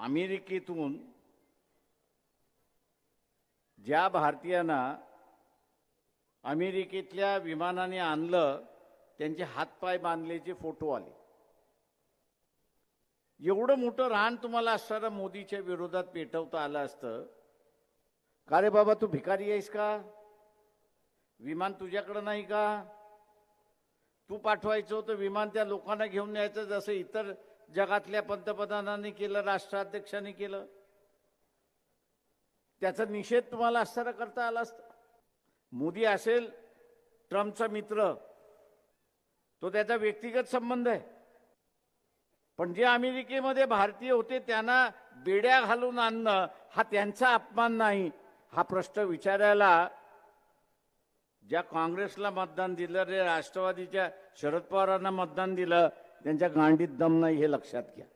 अमेरिकेतून ज्या भारतीयांना अमेरिकेतल्या विमानाने आणलं त्यांचे हातपाय बांधल्याचे फोटो आले. एवढं मोठं रान तुम्हाला असताना मोदीच्या विरोधात पेटवता आलं असतं. का रे बाबा तू भिकारी आहेस का? विमान तुझ्याकडं नाही का? तू पाठवायचं होतं विमान त्या लोकांना घेऊन यायचं जसं इतर जगातल्या पंतप्रधानांनी केलं राष्ट्राध्यक्षांनी केलं. त्याचा निषेध तुम्हाला असताना करता आला असता. मोदी असेल ट्रम्पचा मित्र तो त्याचा व्यक्तिगत संबंध आहे. पण जे अमेरिकेमध्ये भारतीय होते त्यांना बेड्या घालून आणणं हा त्यांचा अपमान नाही. हा प्रश्न विचारायला ज्या काँग्रेसला मतदान दिलं रे राष्ट्रवादीच्या शरद पवारांना मतदान दिलं त्यांच्या गांडीत दम नाही हे लक्षात घ्या.